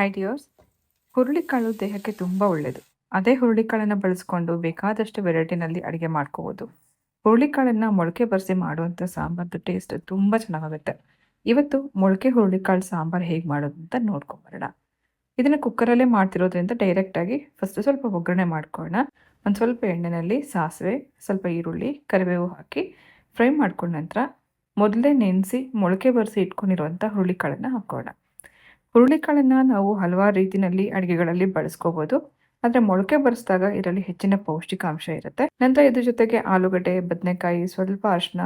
Hi dears ಹುರುಳಿಕಾಳು ದೇಹಕ್ಕೆ ತುಂಬ ಒಳ್ಳೆಯದು ಅದೇ ಹುರುಳಿಕಾಳನ್ನು ಬಳಸ್ಕೊಂಡು ಬೇಕಾದಷ್ಟು ವೆರೈಟಿನಲ್ಲಿ ಅಡುಗೆ ಮಾಡ್ಕೋಬೋದು. ಹುರುಳಿಕಾಳನ್ನು ಮೊಳಕೆ ಬರೆಸಿ ಮಾಡುವಂಥ ಸಾಂಬಾರ್ದು ಟೇಸ್ಟ್ ತುಂಬ ಚೆನ್ನಾಗುತ್ತೆ ಇವತ್ತು ಮೊಳಕೆ ಹುರುಳಿಕಾಳು ಸಾಂಬಾರು ಹೇಗೆ ಮಾಡೋದು ಅಂತ ನೋಡ್ಕೊಂಬರೋಣ. ಇದನ್ನು ಕುಕ್ಕರಲ್ಲೇ ಮಾಡ್ತಿರೋದ್ರಿಂದ ಡೈರೆಕ್ಟಾಗಿ ಫಸ್ಟ್ ಸ್ವಲ್ಪ ಒಗ್ಗರಣೆ ಮಾಡ್ಕೊಳ್ಳೋಣ. ಒಂದು ಸ್ವಲ್ಪ ಎಣ್ಣೆಯಲ್ಲಿ ಸಾಸಿವೆ, ಸ್ವಲ್ಪ ಈರುಳ್ಳಿ, ಕರಿಬೇವು ಹಾಕಿ ಫ್ರೈ ಮಾಡ್ಕೊಂಡ ನಂತರ ಮೊದಲೇ ನೆನೆಸಿ ಮೊಳಕೆ ಬರೆಸಿ ಇಟ್ಕೊಂಡಿರುವಂಥ ಹುರುಳಿಕಾಳನ್ನು ಹಾಕೋಣ ಹುರುಳಿಕಾಳನ್ನು ನಾವು ಹಲವಾರು ರೀತಿಯಲ್ಲಿ ಅಡುಗೆಗಳಲ್ಲಿ ಬಳಸ್ಕೋಬೋದು. ಆದರೆ ಮೊಳಕೆ ಬರೆಸಿದಾಗ ಇದರಲ್ಲಿ ಹೆಚ್ಚಿನ ಪೌಷ್ಟಿಕಾಂಶ ಇರುತ್ತೆ. ನಂತರ ಇದ್ರ ಜೊತೆಗೆ ಆಲೂಗಡ್ಡೆ, ಬದನೆಕಾಯಿ, ಸ್ವಲ್ಪ ಅರಿಶಿನ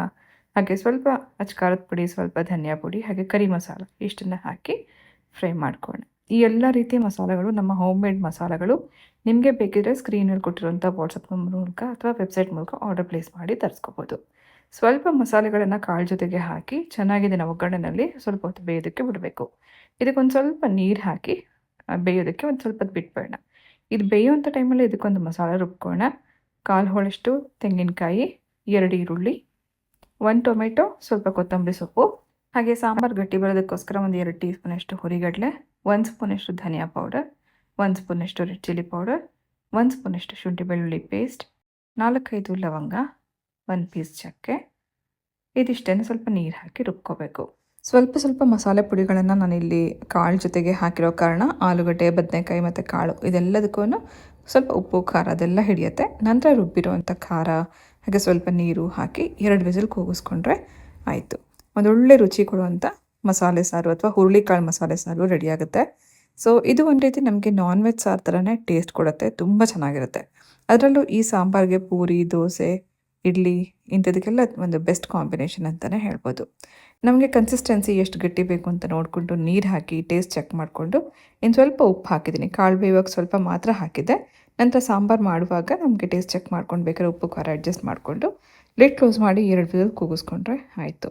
ಹಾಗೆ ಸ್ವಲ್ಪ ಅಚ್ಕಾರದ ಪುಡಿ, ಸ್ವಲ್ಪ ಧನಿಯಾ ಪುಡಿ, ಹಾಗೆ ಕರಿ ಮಸಾಲ ಇಷ್ಟನ್ನು ಹಾಕಿ ಫ್ರೈ ಮಾಡ್ಕೊಳ್ಳೋಣ. ಈ ಎಲ್ಲ ರೀತಿಯ ಮಸಾಲೆಗಳು ನಮ್ಮ ಹೋಮ್ ಮೇಡ್ ಮಸಾಲೆಗಳು ನಿಮಗೆ ಬೇಕಿದ್ರೆ ಸ್ಕ್ರೀನಲ್ಲಿ ಕೊಟ್ಟಿರುವಂಥ ವಾಟ್ಸಪ್ ಮೂಲಕ ಅಥವಾ ವೆಬ್ಸೈಟ್ ಮೂಲಕ ಆರ್ಡರ್ ಪ್ಲೇಸ್ ಮಾಡಿ ತರಿಸ್ಕೋಬೋದು. ಸ್ವಲ್ಪ ಮಸಾಲೆಗಳನ್ನು ಕಾಳು ಜೊತೆಗೆ ಹಾಕಿ ಚೆನ್ನಾಗಿ ಇದನ್ನು ಒಗ್ಗರಣೆಯಲ್ಲಿ ಸ್ವಲ್ಪ ಹೊತ್ತು ಬೇಯೋದಕ್ಕೆ ಬಿಡಬೇಕು. ಇದಕ್ಕೊಂದು ಸ್ವಲ್ಪ ನೀರು ಹಾಕಿ ಬೇಯೋದಕ್ಕೆ ಒಂದು ಸ್ವಲ್ಪ ಬಿಟ್ಬೇಡ ಇದು ಬೇಯುವಂಥ ಟೈಮಲ್ಲಿ ಇದಕ್ಕೊಂದು ಮಸಾಲೆ ರುಬ್ಕೋಣ. ಕಾಲು ಹೋಳಷ್ಟು ತೆಂಗಿನಕಾಯಿ, ಎರಡು ಈರುಳ್ಳಿ, ಒಂದು ಟೊಮೆಟೊ, ಸ್ವಲ್ಪ ಕೊತ್ತಂಬರಿ ಸೊಪ್ಪು, ಹಾಗೆ ಸಾಂಬಾರು ಗಟ್ಟಿ ಬರೋದಕ್ಕೋಸ್ಕರ ಒಂದು ಎರಡು ಟೀ ಸ್ಪೂನಷ್ಟು ಹುರಿಗಡಲೆ, ಒಂದು ಸ್ಪೂನಷ್ಟು ಧನಿಯಾ ಪೌಡರ್, ಒಂದು ಸ್ಪೂನಷ್ಟು ರೆಡ್ ಚಿಲ್ಲಿ ಪೌಡರ್, ಒಂದು ಸ್ಪೂನಷ್ಟು ಶುಂಠಿ ಬೆಳ್ಳುಳ್ಳಿ ಪೇಸ್ಟ್, ನಾಲ್ಕೈದು ಲವಂಗ ಒಂದು ಪೀಸ್ ಚಕ್ಕೆ. ಇದಿಷ್ಟೇ ಸ್ವಲ್ಪ ನೀರು ಹಾಕಿ ರುಬ್ಕೋಬೇಕು. ಸ್ವಲ್ಪ ಸ್ವಲ್ಪ ಮಸಾಲೆ ಪುಡಿಗಳನ್ನು ನಾನಿಲ್ಲಿ ಕಾಳು ಜೊತೆಗೆ ಹಾಕಿರೋ ಕಾರಣ ಆಲೂಗಡ್ಡೆ, ಬದನೆಕಾಯಿ ಮತ್ತು ಕಾಳು ಇದೆಲ್ಲದಕ್ಕೂ ಸ್ವಲ್ಪ ಉಪ್ಪು, ಖಾರ ಅದೆಲ್ಲ ಹಿಡಿಯುತ್ತೆ. ನಂತರ ರುಬ್ಬಿರುವಂಥ ಖಾರ, ಹಾಗೆ ಸ್ವಲ್ಪ ನೀರು ಹಾಕಿ ಎರಡು ವಿಸಿಲ್ ಕೂಗಿಸ್ಕೊಂಡ್ರೆ ಆಯಿತು. ಒಂದೊಳ್ಳೆ ರುಚಿ ಕೊಡುವಂಥ ಮಸಾಲೆ ಸಾರು ಅಥವಾ ಹುರುಳಿಕಾಳು ಮಸಾಲೆ ಸಾರು ರೆಡಿಯಾಗುತ್ತೆ ಸೊ ಇದು ಒಂದು ರೀತಿ ನಮಗೆ ನಾನ್ ವೆಜ್ ಸಾರು ಥರನೇ ಟೇಸ್ಟ್ ಕೊಡುತ್ತೆ. ತುಂಬ ಚೆನ್ನಾಗಿರುತ್ತೆ. ಅದರಲ್ಲೂ ಈ ಸಾಂಬಾರಿಗೆ ಪೂರಿ, ದೋಸೆ ಇಡ್ಲಿ ಇಂಥದಕ್ಕೆಲ್ಲ ಒಂದು ಬೆಸ್ಟ್ ಕಾಂಬಿನೇಷನ್ ಅಂತಲೇ ಹೇಳ್ಬೋದು. ನಮಗೆ ಕನ್ಸಿಸ್ಟೆನ್ಸಿ ಎಷ್ಟು ಗಟ್ಟಿ ಬೇಕು ಅಂತ ನೋಡಿಕೊಂಡು ನೀರು ಹಾಕಿ ಟೇಸ್ಟ್ ಚೆಕ್ ಮಾಡಿಕೊಂಡು ಇನ್ನು ಸ್ವಲ್ಪ ಉಪ್ಪು ಹಾಕಿದ್ದೀನಿ. ಕಾಳು ಬೇಯುವಾಗ ಸ್ವಲ್ಪ ಮಾತ್ರ ಹಾಕಿದ್ದೆ. ನಂತರ ಸಾಂಬಾರು ಮಾಡುವಾಗ ನಮಗೆ ಟೇಸ್ಟ್ ಚೆಕ್ ಮಾಡ್ಕೊಂಡು ಬೇಕಾದ್ರೆ ಉಪ್ಪು ಖಾರ ಅಡ್ಜಸ್ಟ್ ಮಾಡಿಕೊಂಡು ಲಿಡ್ ಕ್ಲೋಸ್ ಮಾಡಿ ಎರಡು ವಿಧದ ಕೂಗಿಸ್ಕೊಂಡ್ರೆ ಆಯಿತು.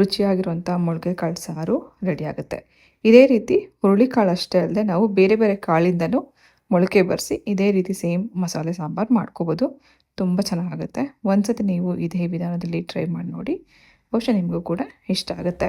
ರುಚಿಯಾಗಿರುವಂಥ ಮೊಳಕೆ ಕಾಳು ಸಾರು ರೆಡಿ ಆಗುತ್ತೆ. ಇದೇ ರೀತಿ ಹುರುಳಿಕಾಳು ಅಷ್ಟೇ ಅಲ್ಲದೆ ನಾವು ಬೇರೆ ಬೇರೆ ಕಾಳಿಂದನೂ ಮೊಳಕೆ ಬರೆಸಿ ಇದೇ ರೀತಿ ಸೇಮ್ ಮಸಾಲೆ ಸಾಂಬಾರು ಮಾಡ್ಕೋಬೋದು. ತುಂಬ ಚೆನ್ನಾಗುತ್ತೆ ಒಂದ್ಸತಿ ನೀವು ಇದೇ ವಿಧಾನದಲ್ಲಿ ಟ್ರೈ ಮಾಡಿ ನೋಡಿ. ಬಹುಶಃ ನಿಮಗೂ ಕೂಡ ಇಷ್ಟ ಆಗುತ್ತೆ.